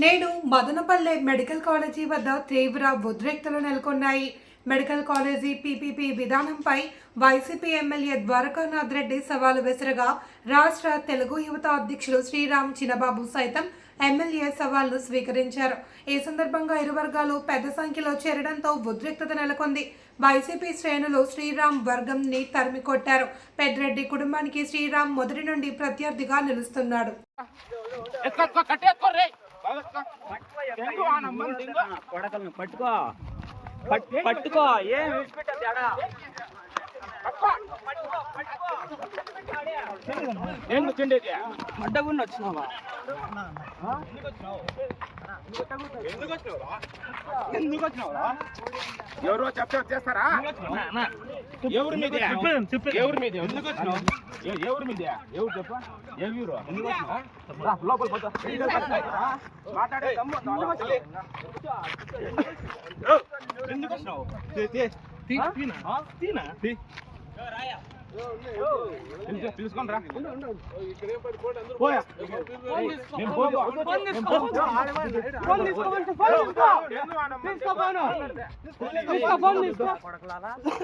నేడు Madanapalle medical college వద్ద తీవ్ర ఉద్రిక్తలు నెలకొన్నాయి. మెడికల్ కాలేజీ పీపీపీ విధానంపై వైసీపీ ఎమ్మెల్యే ద్వారకానాథ్ రెడ్డి సవాలు విసిరగా రాష్ట్ర తెలుగు యువత అధ్యక్షులు శ్రీరామ్ చినబాబు సైతం ఎమ్మెల్యే సవాల్ను స్వీకరించారు. ఈ సందర్భంగా ఇరు వర్గాలు పెద్ద సంఖ్యలో చేరడంతో ఉద్రిక్తత నెలకొంది. వైసీపీ శ్రేణులు శ్రీరామ్ వర్గంని తరిమి కొట్టారు. పెద్దిరెడ్డి కుటుంబానికి శ్రీరామ్ మొదటి నుండి ప్రత్యర్థిగా నిలుస్తున్నాడు. పట్టుకో. పట్- పట్టుకో. ఏం? విడిచిపెట్టద్దు ఎడా కూర్చుండేది? అడ్డగుండి వచ్చినావా? ఎందుకు వచ్చినావురా? ఎవరో చెప్తే చేస్తారా? ఎవరి మీద? ఎవరి మీద? ఎందుకు వచ్చినావు? ఎవరి మీద? ఎవరు చెప్ప? ఏ ఊరు? ఎందుకు వచ్చినావు? రా, లోపల. మాట్లాడే? ఎందుకు వచ్చినావు? తీ- తీ. ఆ? తీ. పిలుచు- పిలుచుకొని రా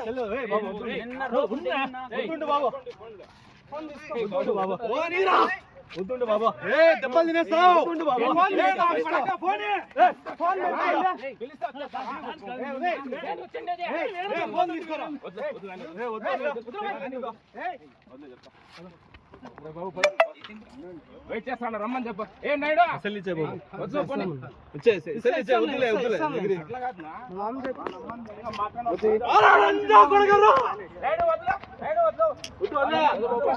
హలో, ఏయ్ బాబు, వద్దు. వద్దుండు బాబు. వద్దుండు బాబు. వద్దుండు బాబు. ఏ, దెబ్బలు తినేస్తావు. నా పడక, ఫోన్ ఇయ్యి. ఏ, పిలుస్తా, పిలుస్తా. ఏ, ఫోన్ తీసుకోరా. వద్దు, వద్దు. ఏ, వద్దు, వద్దు, వద్దు. వద్దు, బాబు. వెయిట్ చేస్తాను రమ్మని చెప్పు ఏ నాయుడు వద్దు పోనీ. వద్దులే, వద్దులే. అట్లా కాదు నా. ఇంకా మాట్లాడను. నాయుడు, వద్దులే. నాయుడు, వద్దు. వద్దు బా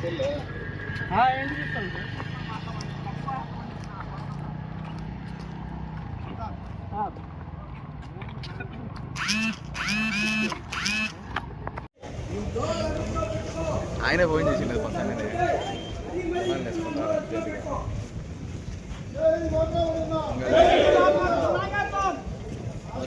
ఏంటి చూస్తాను ఆయన ఫోన్ చేసిండు పక్కన వేసుకుంటారు